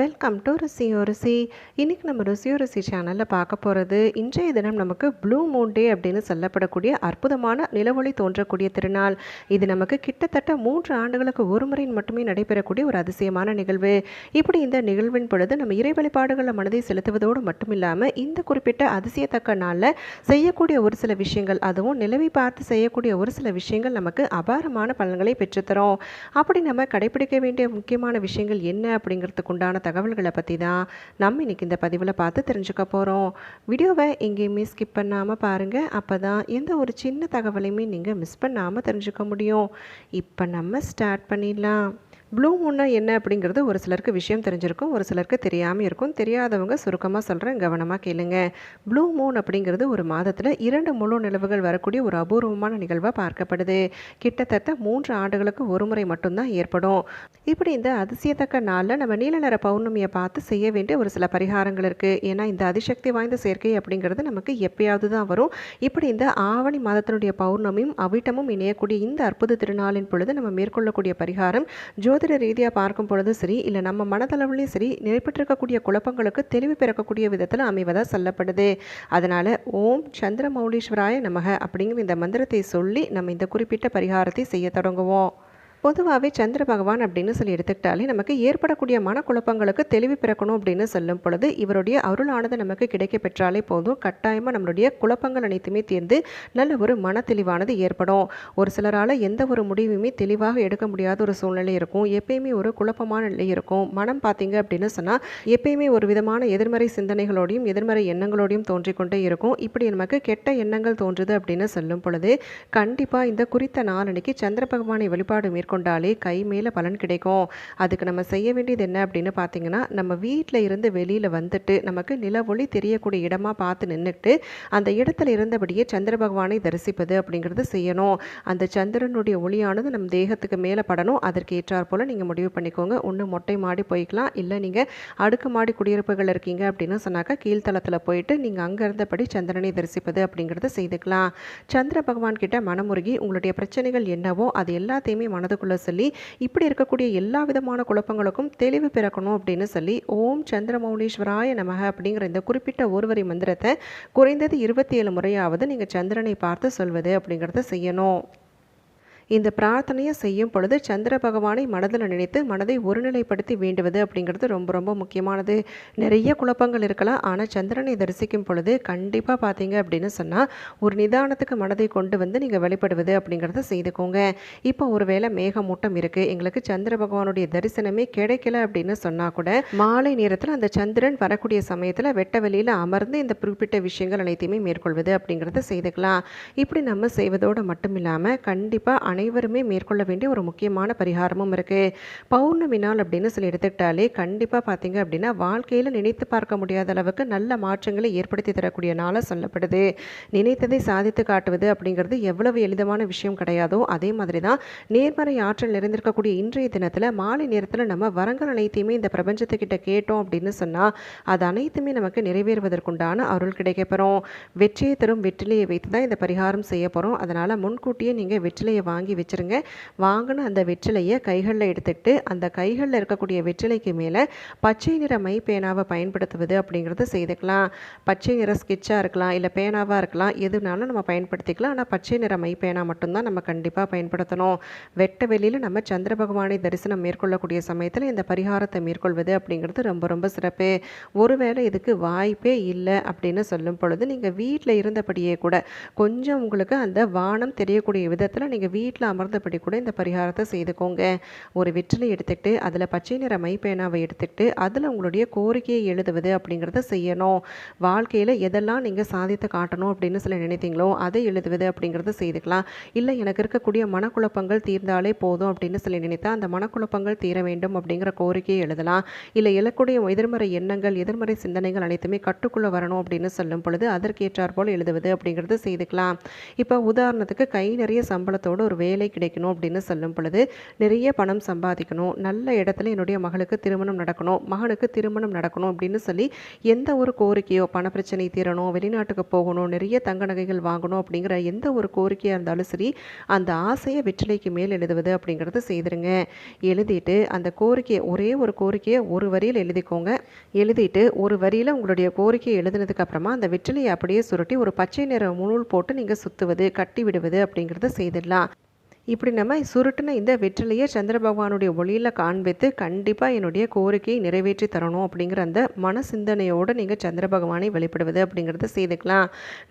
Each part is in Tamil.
வெல்கம் டு ருசி ஒருசி இன்றைக்கி நம்ம ருசி ஒருசி சேனலில் பார்க்க போகிறது இன்றைய தினம் நமக்கு ப்ளூ மூன் டே அப்படின்னு சொல்லப்படக்கூடிய அற்புதமான நிலவொளி தோன்றக்கூடிய திருநாள். இது நமக்கு கிட்டத்தட்ட மூன்று ஆண்டுகளுக்கு ஒரு முறை மட்டுமே நடைபெறக்கூடிய ஒரு அதிசயமான நிகழ்வு. இப்படி இந்த நிகழ்வின் பொழுது நம்ம இறை வழிபாடுகளை மனதை செலுத்துவதோடு மட்டும் இல்லாமல் இந்த குறிப்பிட்ட அதிசயத்தக்க நாளில் செய்யக்கூடிய ஒரு சில விஷயங்கள் அதுவும் நிலவை பார்த்து செய்யக்கூடிய ஒரு சில விஷயங்கள் நமக்கு அபாரமான பலன்களை பெற்றுத்தரும். அப்படி நம்ம கடைபிடிக்க வேண்டிய முக்கியமான விஷயங்கள் என்ன அப்படிங்கிறதுக்குண்டான தகவல்களை பற்றி தான் நம்ம இன்னைக்கு இந்த பதிவில் பார்த்து தெரிஞ்சுக்க போகிறோம் வீடியோவை எங்கேயுமே ஸ்கிப் பண்ணாமல் பாருங்கள் அப்போ தான் எந்த ஒரு சின்ன தகவலையுமே நீங்கள் மிஸ் பண்ணாமல் தெரிஞ்சுக்க முடியும். இப்போ நம்ம ஸ்டார்ட் பண்ணிடலாம். ப்ளூ மூன்னா என்ன அப்படிங்கிறது ஒரு சிலருக்கு விஷயம் தெரிஞ்சிருக்கும் ஒரு சிலருக்கு தெரியாமல் இருக்கும். தெரியாதவங்க சுருக்கமாக சொல்கிறேன் கவனமாக கேளுங்க. ப்ளூ மூன் அப்படிங்கிறது ஒரு மாதத்தில் இரண்டு முழு நிலவுகள் வரக்கூடிய ஒரு அபூர்வமான நிகழ்வாக பார்க்கப்படுது. கிட்டத்தட்ட மூன்று ஆண்டுகளுக்கு ஒரு முறை மட்டும்தான் ஏற்படும். இப்படி இந்த அதிசயத்தக்க நாளில் நம்ம நீல நிற பௌர்ணமியை பார்த்து செய்ய வேண்டிய ஒரு சில பரிகாரங்கள் இருக்குது ஏன்னா இந்த அதிசக்தி வாய்ந்த சேர்க்கை அப்படிங்கிறது நமக்கு எப்பயாவது தான் வரும். இப்படி இந்த ஆவணி மாதத்தினுடைய பௌர்ணமியும் அவிட்டமும் இணையக்கூடிய இந்த அற்புத திருநாளின் பொழுது நம்ம மேற்கொள்ளக்கூடிய பரிகாரம் ஜோதி ஜோதிட ரீதியாக பார்க்கும் பொழுது சரி இல்லை நம்ம மனதளவுலையும் சரி நிறைப்பட்டிருக்கக்கூடிய குழப்பங்களுக்கு தெளிவு பிறக்கக்கூடிய விதத்தில் அமைவதாக சொல்லப்படுது. அதனால் ஓம் சந்திர மௌலீஸ்வராய நமக அப்படிங்கிற இந்த மந்திரத்தை சொல்லி நம்ம இந்த குறிப்பிட்ட பரிகாரத்தை செய்ய தொடங்குவோம். பொதுவாகவே சந்திர பகவான் அப்படின்னு சொல்லி எடுத்துக்கிட்டாலே நமக்கு ஏற்படக்கூடிய மனக்குழப்பங்களுக்கு தெளிவு பிறக்கணும் அப்படின்னு சொல்லும் பொழுது இவருடைய அருளானது நமக்கு கிடைக்க பெற்றாலே போதும். கட்டாயமாக நம்மளுடைய குழப்பங்கள் அனைத்துமே தீர்ந்து நல்ல ஒரு மன தெளிவானது ஏற்படும். ஒரு சிலரால் எந்த ஒரு முடிவுமே தெளிவாக எடுக்க முடியாத ஒரு சூழ்நிலை இருக்கும். எப்பயுமே ஒரு குழப்பமான நிலை இருக்கும். மனம் பார்த்தீங்க அப்படின்னு சொன்னால் எப்பயுமே ஒரு விதமான எதிர்மறை சிந்தனைகளோடையும் எதிர்மறை எண்ணங்களோடையும் தோன்றிக்கொண்டே இருக்கும். இப்படி நமக்கு கெட்ட எண்ணங்கள் தோன்றுது அப்படின்னு சொல்லும் பொழுது கண்டிப்பாக இந்த குறித்த நாளன்னைக்கு சந்திர பகவானை வழிபாடு மேற்கொண்டாலே கை மேலே பலன் கிடைக்கும். அதுக்கு நம்ம செய்ய வேண்டியது என்ன அப்படின்னு பார்த்தீங்கன்னா நம்ம வீட்டில் இருந்து வெளியில் வந்துட்டு நமக்கு நிலவொளி தெரியக்கூடிய இடமா பார்த்து நின்றுட்டு அந்த இடத்துல இருந்தபடியே சந்திர பகவானை தரிசிப்பது அப்படிங்கிறது செய்யணும். அந்த சந்திரனுடைய ஒளியானது நம்ம தேகத்துக்கு மேலே படணும். அதற்கு ஏற்றாற் போல் நீங்கள் முடிவு பண்ணிக்கோங்க. ஒன்று மொட்டை மாடி போய்க்கலாம். இல்லை நீங்கள் அடுக்கு மாடி குடியிருப்புகள் இருக்கீங்க அப்படின்னு சொன்னாக்கா கீழ்த்தளத்தில் போயிட்டு நீங்கள் அங்கே இருந்தபடி சந்திரனை தரிசிப்பது அப்படிங்கிறத செய்துக்கலாம். சந்திர பகவான் கிட்ட மனமுருகி உங்களுடைய பிரச்சனைகள் என்னவோ அது எல்லாத்தையுமே மனதுக்குள்ளே சொல்லி இப்படி இருக்கக்கூடிய எல்லா விதமான குழப்பங்களுக்கும் தெளிவு பிறக்கணும் அப்படின்னு சொல்லி ஓம் சந்திரமௌலீஸ்வராய நமக அப்படிங்கிற இந்த குறிப்பிட்ட ஒருவரி மந்திரத்தை குறைந்தது இருபத்தி ஏழு முறையாவது நீங்கள் சந்திரனை பார்த்து சொல்வது அப்படிங்கிறத செய்யணும். இந்த பிரார்த்தனையை செய்யும் பொழுது சந்திர பகவானை மனதில் நினைத்து மனதை ஒருநிலைப்படுத்தி வேண்டுவது அப்படிங்கிறது ரொம்ப ரொம்ப முக்கியமானது. நிறைய குழப்பங்கள் இருக்கலாம். ஆனால் சந்திரனை தரிசிக்கும் பொழுது கண்டிப்பாக பார்த்தீங்க அப்படின்னு சொன்னால் ஒரு நிதானத்துக்கு மனதை கொண்டு வந்து நீங்கள் வெளிப்படுவது அப்படிங்கிறத செய்துக்கோங்க. இப்போ ஒருவேளை மேகமூட்டம் இருக்குது எங்களுக்கு சந்திர பகவானுடைய தரிசனமே கிடைக்கல அப்படின்னு சொன்னால் கூட மாலை நேரத்தில் அந்த சந்திரன் வரக்கூடிய சமயத்தில் வெட்ட வெளியில் அமர்ந்து இந்த குறிப்பிட்ட விஷயங்கள் அனைத்தையுமே மேற்கொள்வது அப்படிங்கிறத செய்துக்கலாம். இப்படி நம்ம செய்வதோடு மட்டும் இல்லாமல் கண்டிப்பாக அனைவருமே மேற்கொள்ள வேண்டிய ஒரு முக்கியமான பரிகாரமும் இருக்குது பௌர்ணமி நாள் அப்படின்னு சொல்லி எடுத்துக்கிட்டாலே கண்டிப்பாக பார்த்தீங்க அப்படின்னா வாழ்க்கையில் நினைத்து பார்க்க முடியாத அளவுக்கு நல்ல மாற்றங்களை ஏற்படுத்தி தரக்கூடிய நாளாக சொல்லப்படுது. நினைத்ததை சாதித்து காட்டுவது அப்படிங்கிறது எவ்வளவு எளிதமான விஷயம் கிடையாதோ அதே மாதிரி தான் நேர்மறை ஆற்றல் நிறைந்திருக்கக்கூடிய இன்றைய தினத்தில் மாலை நேரத்தில் நம்ம வரங்கள் அனைத்தையுமே இந்த பிரபஞ்சத்துக்கிட்ட கேட்டோம் அப்படின்னு சொன்னால் அது அனைத்துமே நமக்கு நிறைவேறுவதற்குண்டான அருள் கிடைக்கப்பெறும். வெற்றியை தரும் வெற்றிலையை வைத்து தான் இந்த பரிகாரம் செய்ய போகிறோம் அதனால் முன்கூட்டியே நீங்கள் வெற்றிலையை வாங்கி வாங்கி வச்சுருங்க. வாங்கின அந்த வெற்றிலையை கைகளில் எடுத்துக்கிட்டு அந்த கைகளில் இருக்கக்கூடிய வெற்றிலைக்கு மேலே பச்சை நிற மை பேனாவை பயன்படுத்துவது அப்படிங்கிறத செய்துக்கலாம். பச்சை நிற ஸ்கெட்சாக இருக்கலாம் இல்லை பேனாவாக இருக்கலாம் எதுனாலும் நம்ம பயன்படுத்திக்கலாம். ஆனால் பச்சை நிற மை பேனா மட்டும்தான் நம்ம கண்டிப்பாக பயன்படுத்தணும். வெட்ட வெளியில் நம்ம சந்திர பகவானை தரிசனம் மேற்கொள்ளக்கூடிய சமயத்தில் இந்த பரிகாரத்தை மேற்கொள்வது அப்படிங்கிறது ரொம்ப ரொம்ப சிறப்பு. ஒருவேளை இதுக்கு வாய்ப்பே இல்லை அப்படின்னு சொல்லும் பொழுது நீங்கள் வீட்டில் இருந்தபடியே கூட கொஞ்சம் உங்களுக்கு அந்த வானம் தெரியக்கூடிய விதத்தில் நீங்கள் வீட்டில் வீட்டில் அமர்ந்தபடி கூட இந்த பரிகாரத்தை செய்துக்கோங்க. ஒரு வெற்றிலை எடுத்துக்கிட்டு அதில் பச்சை நிற மை பேனாவை எடுத்துக்கிட்டு அதில் உங்களுடைய கோரிக்கையை எழுதுவது அப்படிங்கிறத செய்யணும். வாழ்க்கையில் எதெல்லாம் நீங்கள் சாதித்து காட்டணும் அப்படின்னு சொல்லி நினைத்தீங்களோ அதை எழுதுவது அப்படிங்கிறத செய்துக்கலாம். இல்லை எனக்கு இருக்கக்கூடிய மனக்குழப்பங்கள் தீர்ந்தாலே போதும் அப்படின்னு சொல்லி நினைத்தா அந்த மனக்குழப்பங்கள் தீர வேண்டும் அப்படிங்கிற கோரிக்கையை எழுதலாம். இல்லை எழக்கூடிய எதிர்மறை எண்ணங்கள் எதிர்மறை சிந்தனைகள் அனைத்துமே கட்டுக்குள்ளே வரணும் அப்படின்னு சொல்லும் பொழுது அதற்கேற்றாற்போல் எழுதுவது அப்படிங்கிறது செய்துக்கலாம். இப்போ உதாரணத்துக்கு கை நிறைய சம்பளத்தோடு ஒரு வேலை கிடைக்கணும் அப்படின்னு சொல்லும் பொழுது நிறைய பணம் சம்பாதிக்கணும். நல்ல இடத்துல என்னுடைய மகளுக்கு திருமணம் நடக்கணும். மகனுக்கு திருமணம் நடக்கணும் அப்படின்னு சொல்லி எந்த ஒரு கோரிக்கையோ பண பிரச்சனை தீரணும் வெளிநாட்டுக்கு போகணும் நிறைய தங்க நகைகள் வாங்கணும் அப்படிங்கிற எந்த ஒரு கோரிக்கையாக இருந்தாலும் சரி அந்த ஆசையை வெற்றிலைக்கு மேல் எழுதுவது அப்படிங்கிறது செய்திருங்க. எழுதிட்டு அந்த கோரிக்கையை ஒரே ஒரு கோரிக்கையை ஒரு வரியில் எழுதிக்கோங்க. எழுதிட்டு ஒரு வரியில் உங்களுடைய கோரிக்கையை எழுதினதுக்கு அப்புறமா அந்த வெற்றிலையை அப்படியே சுருட்டி ஒரு பச்சை நிற நூல் போட்டு நீங்கள் சுற்றுவது கட்டி விடுவது அப்படிங்கிறத செய்திடலாம். இப்படி நம்ம சுருட்டின இந்த வெற்றிலையை சந்திர பகவானுடைய ஒளியில் காண்பித்து கண்டிப்பாக என்னுடைய கோரிக்கையை நிறைவேற்றி தரணும் அப்படிங்கிற அந்த மன சிந்தனையோடு நீங்கள் சந்திர பகவானை வெளிப்படுவது அப்படிங்கிறத செய்துக்கலாம்.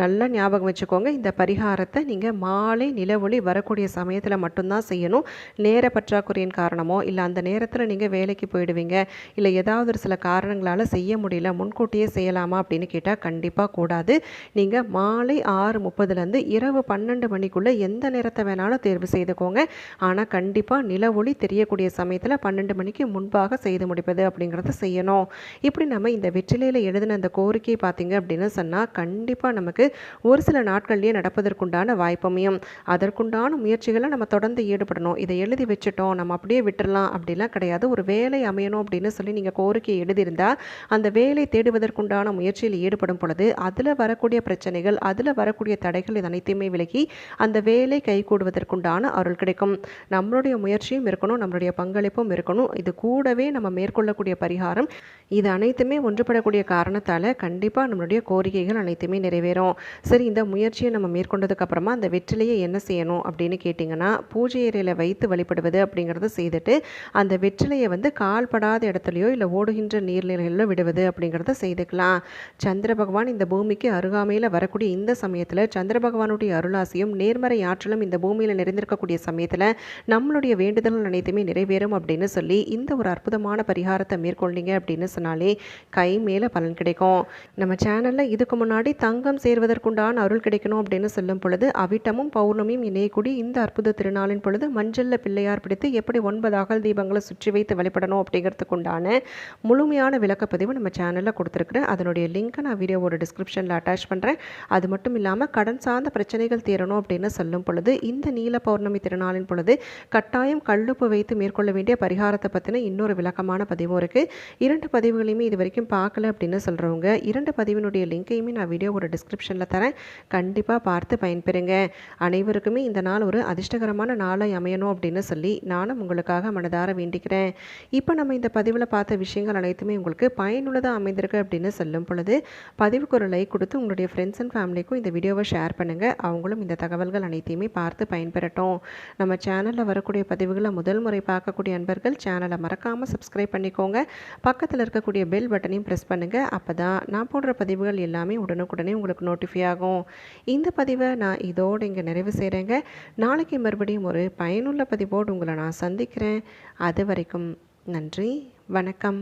நல்லா ஞாபகம் வச்சுக்கோங்க இந்த பரிகாரத்தை நீங்கள் மாலை நிலவொளி வரக்கூடிய சமயத்தில் மட்டும்தான் செய்யணும். நேர பற்றாக்குறையின் காரணமோ இல்லை அந்த நேரத்தில் நீங்கள் வேலைக்கு போயிடுவீங்க இல்லை ஏதாவது ஒரு சில காரணங்களால் செய்ய முடியல முன்கூட்டியே செய்யலாமா அப்படின்னு கேட்டால் கண்டிப்பாக கூடாது. நீங்கள் மாலை ஆறு முப்பதுலேருந்து இரவு பன்னெண்டு மணிக்குள்ளே எந்த நேரத்தை வேணாலும் தேர்வு செய்துக்கோங்க. ஆனால் கண்டிப்பாக நில ஒளி தெரியக்கூடிய சமயத்தில் பன்னெண்டு மணிக்கு முன்பாக செய்து முடிப்பது அப்படிங்கிறத செய்யணும். இப்படி நம்ம இந்த வெற்றிலையில் எழுதின அந்த கோரிக்கையை பார்த்தீங்க அப்படின்னு சொன்னால் கண்டிப்பாக நமக்கு ஒரு சில நாட்கள்லேயே நடப்பதற்குண்டான வாய்ப்பமையும் அதற்குண்டான முயற்சிகளை நம்ம தொடர்ந்து ஈடுபடணும். இதை எழுதி வச்சுட்டோம் நம்ம அப்படியே விட்டுடலாம் அப்படிலாம் கிடையாது. ஒரு வேலை அமையணும் அப்படின்னு சொல்லி நீங்கள் கோரிக்கையை எழுதியிருந்தால் அந்த வேலை தேடுவதற்குண்டான முயற்சியில் ஈடுபடும் பொழுது அதில் வரக்கூடிய பிரச்சனைகள் அதில் வரக்கூடிய தடைகள் இது அனைத்தையுமே விலகி அந்த வேலை கைகூடுவதற்குண்டான அருள் கிடைக்கும். நம்மளுடைய முயற்சியும் இருக்கணும் நம்மளுடைய பங்களிப்பும் இருக்கணும். இது கூடவே நம்ம மேற்கொள்ளக்கூடிய பரிகாரம் இது அனைத்துமே ஒன்றுபடக்கூடிய காரணத்தால் கண்டிப்பாக நம்மளுடைய கோரிக்கைகள் அனைத்துமே நிறைவேறும். சரி இந்த முயற்சியை நம்ம மேற்கொண்டதுக்கு அப்புறமா அந்த வெற்றிலையை என்ன செய்யணும் அப்படின்னு கேட்டிங்கன்னா பூஜை அறையில் வைத்து வழிபடுவது அப்படிங்கிறத செய்துட்டு அந்த வெற்றிலையை வந்து கால்படாத இடத்துலையோ இல்லை ஓடுகின்ற நீர்நிலைகளிலோ விடுவது அப்படிங்கிறத செய்துக்கலாம். சந்திர பகவான் இந்த பூமிக்கு அருகாமையில் வரக்கூடிய இந்த சமயத்தில் சந்திர பகவானுடைய அருளாசியும் நேர்மறை ஆற்றலும் இந்த பூமியில் நிறைந்திருக்கக்கூடிய சமயத்தில் நம்மளுடைய வேண்டுதல்கள் அனைத்துமே நிறைவேறும் அப்படின்னு சொல்லி இந்த ஒரு அற்புதமான பரிகாரத்தை மேற்கொண்டீங்க அப்படின்னு சொன்னாலே கை மேலே பலன் கிடைக்கும். நம்ம சேனலில் இதுக்கு முன்னாடி தங்கம் சேர்வதற்குண்டான அருள் கிடைக்கணும் அப்படின்னு சொல்லும் பொழுது அவிட்டமும் பௌர்ணமியும் இணையக்கூடிய இந்த அற்புத திருநாளின் பொழுது மஞ்சளில் பிள்ளையார் பிடித்து எப்படி ஒன்பது அகல் தீபங்களை சுற்றி வைத்து வழிபடணும் அப்படிங்கிறதுக்குண்டான முழுமையான விளக்கப்பதிவு நம்ம சேனலில் கொடுத்துருக்குறேன். அதனுடைய லிங்க்கை நான் வீடியோவோட டிஸ்கிரிப்ஷனில் அட்டாச் பண்ணுறேன் அது மட்டும் இல்லாமல் கடன் சார்ந்த பிரச்சனைகள் தீரணும் அப்படின்னு சொல்லும் பொழுது இந்த நீல பௌர்ணமி திருநாளின் பொழுது கட்டாயம் கல்லுப்பு வைத்து மேற்கொள்ள வேண்டிய பரிகாரத்தை பற்றின இன்னொரு விளக்கமான பதிவும் இருக்குது இரண்டு பதிவுகளையுமே இது வரைக்கும் பார்க்கல அப்படின்னு சொல்கிறவங்க இரண்டு பதிவினுடைய லிங்கையுமே நான் வீடியோவோட டிஸ்கிரிப்ஷனில் தரேன். கண்டிப்பாக பார்த்து பயன்பெறுங்க. அனைவருக்குமே இந்த நாள் ஒரு அதிர்ஷ்டகரமான நாளை அமையணும் அப்படின்னு சொல்லி நானும் உங்களுக்காக மனதார வேண்டிக்கிறேன். இப்போ நம்ம இந்த பதிவில் பார்த்த விஷயங்கள் அனைத்துமே உங்களுக்கு பயனுள்ளதாக அமைந்திருக்கு அப்படின்னு சொல்லும் பொழுது பதிவுக்கு ஒரு லைக் கொடுத்து உங்களுடைய ஃப்ரெண்ட்ஸ் அண்ட் ஃபேமிலிக்கும் இந்த வீடியோவை ஷேர் பண்ணுங்கள் அவங்களும் இந்த தகவல்கள் அனைத்தையுமே பார்த்து பயன்பெறட்டும். நம்ம சேனலில் வரக்கூடிய பதிவுகளை முதல் முறை பார்க்கக்கூடிய அன்பர்கள் சேனலை மறக்காமல் சப்ஸ்கிரைப் பண்ணிக்கோங்க. பக்கத்தில் இருக்கக்கூடிய பெல் பட்டனையும் ப்ரெஸ் பண்ணுங்கள் அப்போ தான் நான் போடுற பதிவுகள் எல்லாமே உடனுக்குடனே உங்களுக்கு நோட்டிஃபை ஆகும். இந்த பதிவை நான் இதோடு இங்கே நிறைவு செய்கிறேங்க நாளைக்கு மறுபடியும் ஒரு பயனுள்ள பதிவோடு உங்களை நான் சந்திக்கிறேன். அது வரைக்கும் நன்றி வணக்கம்.